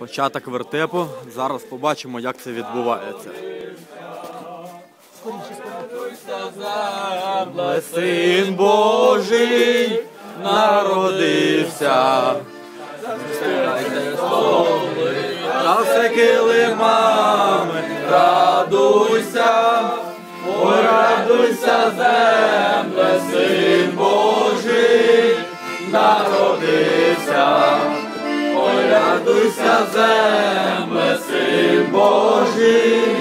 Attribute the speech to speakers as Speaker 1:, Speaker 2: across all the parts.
Speaker 1: початок вертепу. Зараз побачимо, як це відбувається. Син Божий народився. На все килимами радуйся, ой, радуйся, земле, син Божий народився. Радуйся, земле, син Божий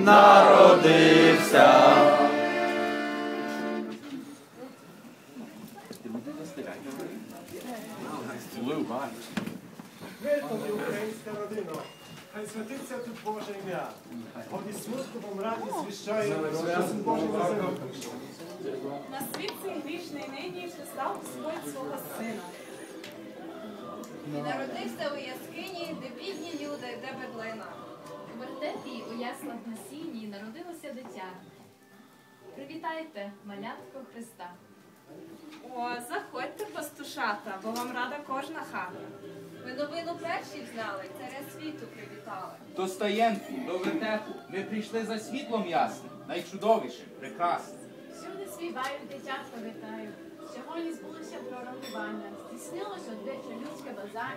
Speaker 1: народився.
Speaker 2: Виходи, українська родина, хай святиться тут Боже ім'я. Бо смутку вам радість звіщає, що син Божий на землю.
Speaker 3: На світ цей грішний нині послав Господь свого сина.
Speaker 4: І народився у яскині, де бідні люди, де бедлина.
Speaker 5: У вертепі у яслах на сіні народилося дитя. Привітайте, малятко Христа.
Speaker 3: О, заходьте, пастушата, бо вам рада кожна хата.
Speaker 4: Ви новину перші знали, царя світу привітали.
Speaker 6: До стоянки, до вертепу. Ми прийшли за світлом ясним, найчудовішим, прекрасним.
Speaker 5: Всюди співають, дитятка вітають. Сьогодні збулося пророкування. Здійснилось одвіче людське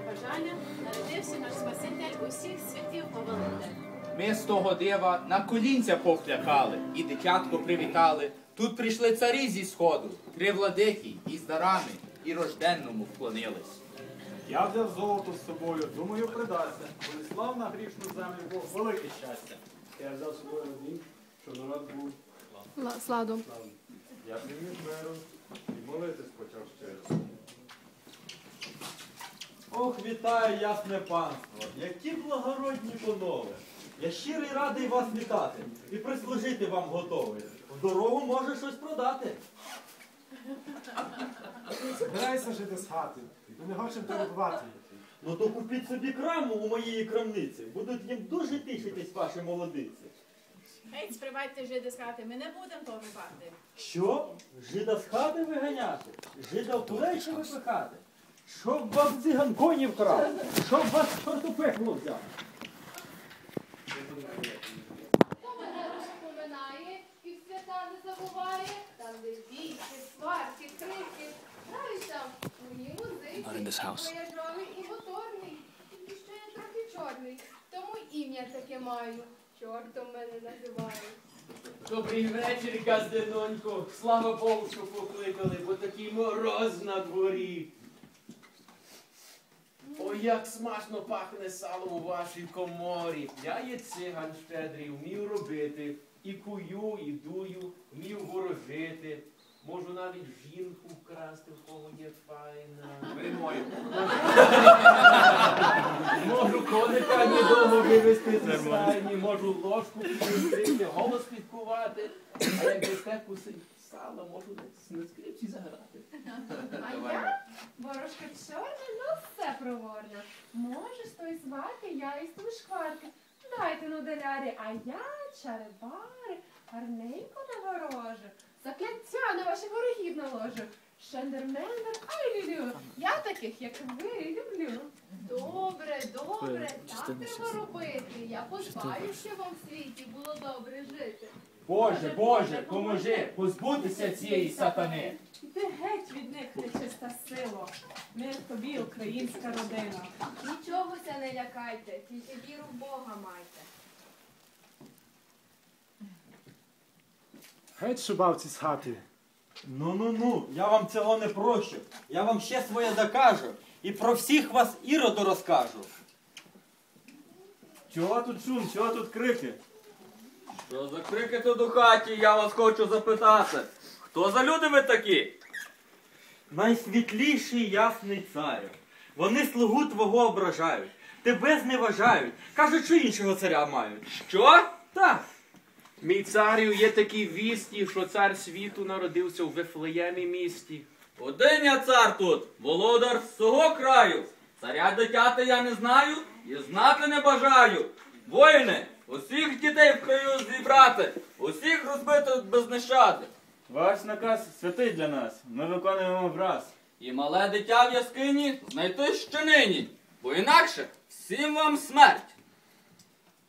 Speaker 5: бажання. Народився наш Спаситель усіх світів повелитель.
Speaker 6: Ми з того дива на колінця повклякали і дитятко привітали. Тут прийшли царі зі сходу, три владики із дарами, і рожденному вклонились.
Speaker 7: Я взяв золото з собою, думаю, придасться. Понеслав на грішну землю Бог велике щастя.
Speaker 2: Я взяв з собою один, що народ був
Speaker 5: Сладом.
Speaker 2: Я приміг миру і молитись почав щиро.
Speaker 1: Ох, вітаю, ясне панство! Які благородні панове! Я щирий радий вас вітати і прислужити вам готовий. В дорогу може щось продати.
Speaker 2: Збирайся жити з хати, ми не хочемо перебувати.
Speaker 1: Ну то купіть собі краму у моєї крамниці. Будуть їм дуже тішитись ваші молодиці.
Speaker 5: Геть, спривайте жиди з хати, ми не будемо порубати.
Speaker 1: Що? Жида з хати виганяти? Жида в плечі випихати? Щоб вам циган коні вкрав? Щоб вас чорту пекло взяв?
Speaker 8: Хто мене розпоминає і свята не забуває, там де бійки, сварки, крики, граються мої музики, вояжовий і моторний, і ще я трохи чорний, тому ім'я таке маю, чортом мене називають.
Speaker 9: Добрий вечір, газденонько. Слава Богу, що покликали, бо такий мороз на дворі. Ой, як смачно пахне салом у вашій коморі. Я є циган щедрий, вмів робити. І кую, і дую, вмів ворожити. Можу навіть жінку вкрасти, в кого є файна.
Speaker 6: Ви мої.
Speaker 9: Можу коника недовго вивезти зі стайні, можу ложку підстригти, голос підкувати, а як дасте кусить сала, можу на- на скрипці заграти.
Speaker 8: А я, ворожка чорна, ну все проворна. Може, з той звати я із ту шкварки. Дайте ну долярі, а я чаребари, гарненько наворожу. Закляття на ваших ворогів наложу. Шендермендер, ай люблю. Я таких, як ви, люблю.
Speaker 4: Добре, добре, так треба робити. Я подбаю, щоб вам в світі було добре жити.
Speaker 6: Боже, Боже, поможи позбутися цієї сатани.
Speaker 3: Іди геть від них, нечиста сила. Мир тобі, українська родина.
Speaker 4: Нічогося не лякайте, тільки віру в Бога майте.
Speaker 2: Геть шубавці з хати.
Speaker 1: Ну ну ну, я вам цього не прощу. Я вам ще своє докажу і про всіх вас іроду розкажу.
Speaker 7: Чого тут шум, чого тут крики?
Speaker 10: Що за крики тут у хаті, я вас хочу запитати. Хто за люди ви такі?
Speaker 1: Найсвітліший ясний царю. Вони слугу твого ображають, тебе зневажають, кажуть, що іншого царя мають.
Speaker 10: Що?
Speaker 1: Так,
Speaker 9: Мій царю є такі вісті, що цар світу народився у Вифлеємі місті.
Speaker 10: Один я цар тут, володар з цього краю. Царя дитяти я не знаю і знати не бажаю. Воїни, усіх дітей в краю зібрати, усіх розбити без нещади.
Speaker 7: Ваш наказ святий для нас. Ми виконуємо враз.
Speaker 10: І мале дитя в яскині знайти ще нині, бо інакше всім вам смерть.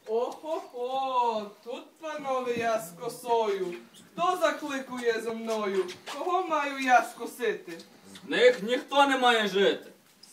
Speaker 11: Охо-хо, тут, панове, я з косою. Хто закликує за мною? Кого маю я скосити?
Speaker 10: З них ніхто не має жити.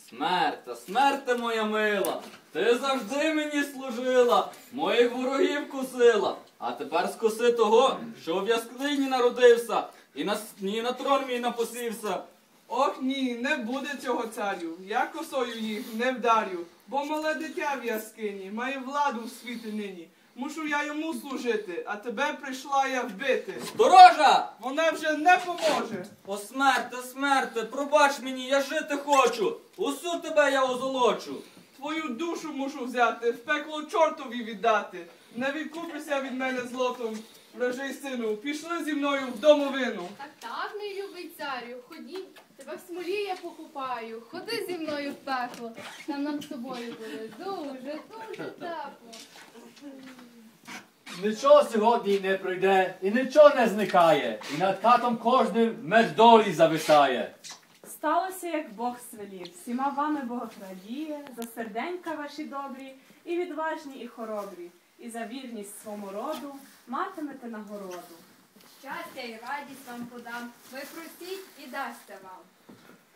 Speaker 10: Смерте, смерте моя мила, ти завжди мені служила, моїх ворогів кусила. А тепер скоси того, що в яскині народився, і на, і на трон мій напосівся.
Speaker 11: Ох ні, не буде цього царю. Я косою їх не вдарю, бо мале дитя в яскині має владу в світі нині. Мушу я йому служити, а тебе прийшла я вбити.
Speaker 10: Сторожа!
Speaker 11: Вона вже не поможе.
Speaker 10: О, смерте, смерте, пробач мені, я жити хочу. Усю тебе я озолочу.
Speaker 11: Твою душу мушу взяти, в пекло чортові віддати. Не відкупися від мене злотом, вражий сину. Пішли зі мною в домовину.
Speaker 4: Так, так, мій любий царю, ходім, тебе в смолі я покупаю. Ходи зі мною в пекло, там нам з тобою буде дуже, дуже тепло.
Speaker 12: Нічого сьогодні не пройде, і нічого не зникає, і над катом кожним меж долі зависає.
Speaker 3: Сталося, як Бог свелів. Всіма вами Бог радіє, за серденька ваші добрі, і відважні, і хоробрі, і за вірність свому роду матимете нагороду.
Speaker 5: Щастя і радість вам подам. Ви просіть і дасте вам.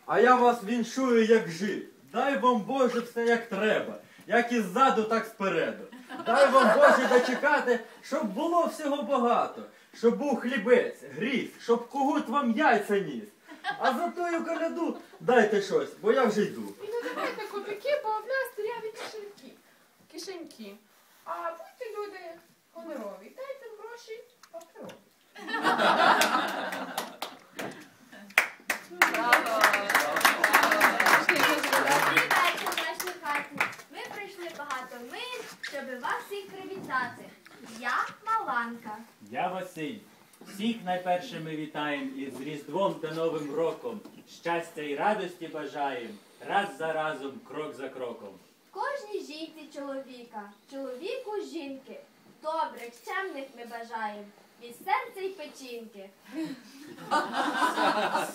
Speaker 1: А я вас віншую, як жив. Дай вам Боже все як треба, як і ззаду, так спереду. Дай вам Боже дочекати, щоб було всього багато, щоб був хлібець, гріз, щоб когут вам яйця ніс. А за тою коляду дайте щось, бо я вже йду.
Speaker 8: І не давайте копійки, бо в нас діряві кишеньки. Кишеньки. А будьте люди гонорові, дайте
Speaker 13: Ми прийшли багато миль, щоб вас всіх привітати. Я Маланка.
Speaker 14: Я Василь. Всіх найперше ми вітаємо із Різдвом та Новим роком. Щастя і радості бажаємо, раз за разом, крок за кроком.
Speaker 13: Кожній жінці чоловіка, чоловіку жінки. Добрих, чемних ми бажаємо. Від серця й печінки.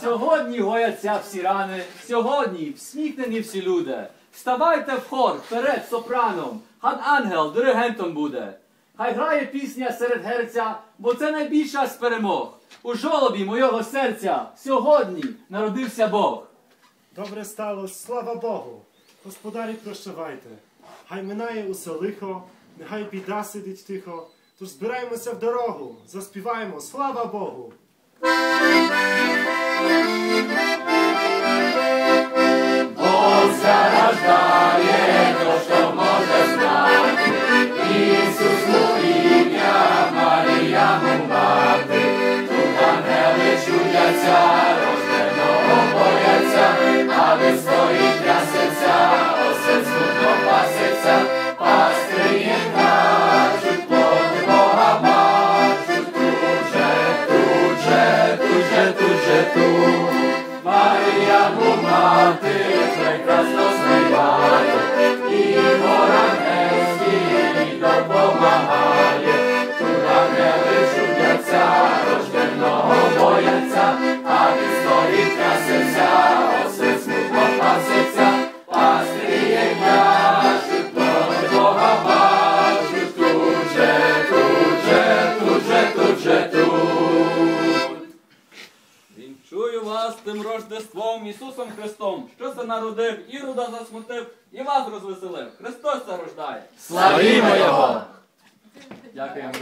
Speaker 12: Сьогодні гояться всі рани, сьогодні всміхнені всі люди. Вставайте в хор перед сопраном, хай ангел диригентом буде. Хай грає пісня серед герця, бо це найбільша з перемог. У жолобі мого серця сьогодні народився Бог.
Speaker 2: Добре стало, слава Богу. Господарі, прощавайте. Хай минає усе лихо, нехай біда сидить тихо. Тож збираємося в дорогу, заспіваємо, слава Богу.
Speaker 10: Тим Рождеством Ісусом Христом, що се народив, Ірода засмутив і вас розвеселив. Христос це рождає.
Speaker 12: Славімо Його! Дякуємо.